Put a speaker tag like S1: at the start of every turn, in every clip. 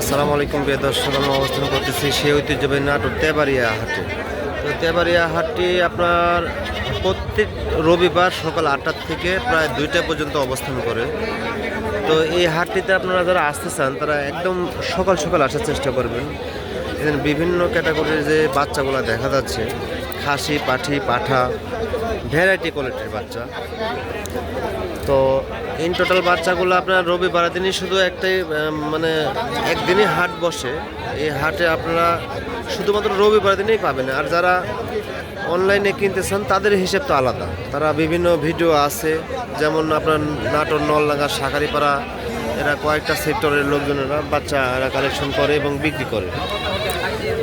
S1: আসসালামু আলাইকুম প্রিয় দর্শক, আমি অবস্থান করতেছি সেই ঐতিহ্যবাহী নাটক তেবাড়িয়া হাটে। তো তেবাড়িয়া হাটটি আপনার প্রত্যেক রবিবার সকাল আটটার থেকে প্রায় দুইটা পর্যন্ত অবস্থান করে। তো এই হাটটিতে আপনারা যারা আসতে চান, তারা একদম সকাল সকাল আসার চেষ্টা করবেন। বিভিন্ন ক্যাটাগরির যে বাচ্চাগুলো দেখা যাচ্ছে খাসি, পাঠি, পাঠা ভ্যারাইটি কোয়ালিটির বাচ্চা। তো ইন টোটাল বাচ্চাগুলো আপনার রবিবার দিনই শুধু একটাই মানে একদিনই হাট বসে। এই হাটে আপনারা শুধুমাত্র রবিবার দিনেই পাবেন। আর যারা অনলাইনে কিনতে চান তাদের হিসেব তো আলাদা। তারা বিভিন্ন ভিডিও আছে, যেমন আপনার নাটোর, নলডাঙ্গা শাকারিপাড়া এরা কয়েকটা সেক্টরের লোকজনেরা বাচ্চা এরা কালেকশন করে এবং বিক্রি করে।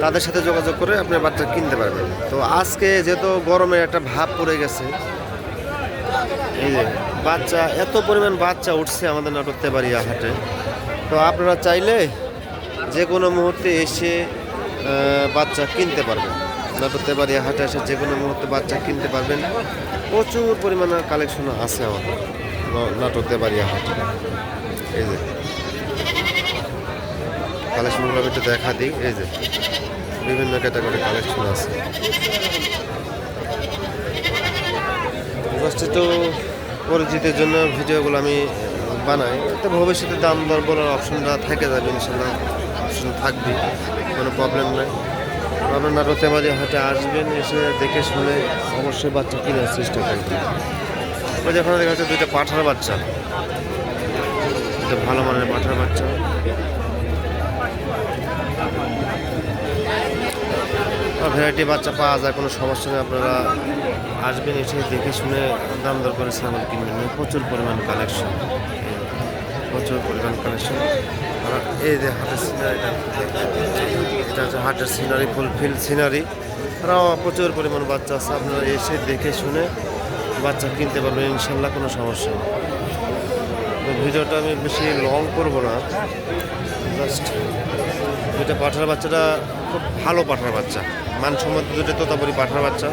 S1: তাদের সাথে যোগাযোগ করে আপনি বাচ্চা কিনতে পারবেন। তো আজকে যেহেতু গরমের একটা ভাব পড়ে গেছে, এই যে বাচ্চা, এত পরিমাণ বাচ্চা উঠছে আমাদের নাটক তেবাড়িয়া হাটে। তো আপনারা চাইলে যে কোনো মুহূর্তে এসে বাচ্চা কিনতে পারবেন। নাটক তেবাড়িয়া হাটে এসে যে কোনো মুহূর্তে বাচ্চা কিনতে পারবেন। প্রচুর পরিমাণে কালেকশন আছে আমাদের ন- নাটক তেবাড়িয়া হাটে। এই যে কালেকশনগুলো একটু দেখা দিই, এই যে। বিভিন্ন ক্যাটাগরি কালেকশন আছে। একটু পরিচিতির জন্য ভিডিওগুলো আমি বানাই। তো ভবিষ্যতে দাম দর বলার অপশনটা থেকে যাবে ইনশাল্লাহ অপশন থাকবে, কোনো প্রবলেম নাই। আপনার নাটকতেবাড়ি হাটে আসবেন, এসে দেখে শুনে অবশ্যই বাচ্চা কেনার চেষ্টা করবেন। ওই দেখা যাচ্ছে দুইটা পাঠার বাচ্চা। দুটো ভালো মানের পাঠার বাচ্চা। ভ্যারাইটি বাচ্চা পাওয়া যায়, কোনো সমস্যা নেই, আপনারা আসবেন এসে দেখে শুনে দাম দর করে ছাগল কিনবেন। প্রচুর পরিমাণ কালেকশন প্রচুর পরিমাণ কালেকশন আর এই যে হাটের সিনারিটা এটা হচ্ছে হাটের সিনারি ফুলফিল সিনারি তারাও প্রচুর পরিমাণ বাচ্চা আছে, আপনারা এসে দেখে শুনে বাচ্চা কিনতে পারবেন, ইনশাল্লাহ কোনো সমস্যা নেই। ভিডিওটা আমি বেশি লং করব না। জাস্ট দুইটা পাঠার বাচ্চাটা খুব ভালো পাঠার বাচ্চা। মানসম্মত দুটো তোতাপুরি পাঠার বাচ্চা।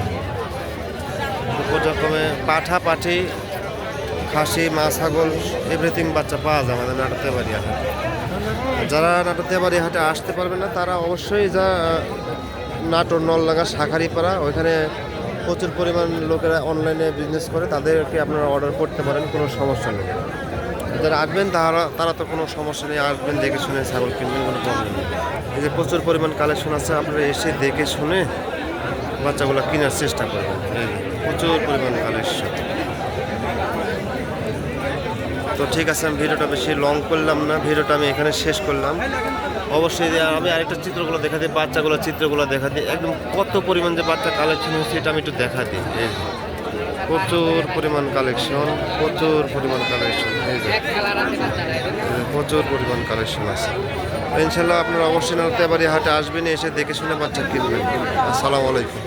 S1: পর্যায়ক্রমে পাঠা, পাঠি, খাসি মা ছাগল এভরিথিং বাচ্চা পাওয়া যায় আমাদের নাটকতে বাড়ি হাটে। যারা নাটকতে বাড়ি হাটে আসতে পারবে না, তারা অবশ্যই যা, নাটোর নলডাঙ্গা, শাখারিপাড়া, ওইখানে প্রচুর পরিমাণ লোকেরা অনলাইনে বিজনেস করে, তাদেরকে আপনারা অর্ডার করতে পারেন, কোনো সমস্যা নেই। যারা আসবেন তারা তারা তো কোনো সমস্যা নেই, আসবেন, দেখে শুনে ছাগল কিনবেন, কোনো প্রবলেম নেই। এই যে প্রচুর পরিমাণ কালেকশন আছে, আপনারা এসে দেখে শুনে বাচ্চাগুলো কেনার চেষ্টা করবেন। প্রচুর পরিমাণ কালেকশন তো ঠিক আছে, আমি ভিডিওটা বেশি লং করলাম না, ভিডিওটা আমি এখানে শেষ করলাম। অবশ্যই আমি আরেকটা চিত্রগুলো দেখা দিই, বাচ্চাগুলো চিত্রগুলো দেখা দিই, একদম কত পরিমাণ যে বাচ্চা কালেকশন হচ্ছে এটা আমি একটু দেখা দিই। প্রচুর পরিমাণ কালেকশন প্রচুর পরিমাণ কালেকশন প্রচুর পরিমাণ কালেকশন আছে। ইনশাল্লাহ আপনারা অবশ্যই না বাড়ি হাটে আসবেন, এসে দেখে শুনে বাচ্চা কিনবেন। আসসালামু আলাইকুম।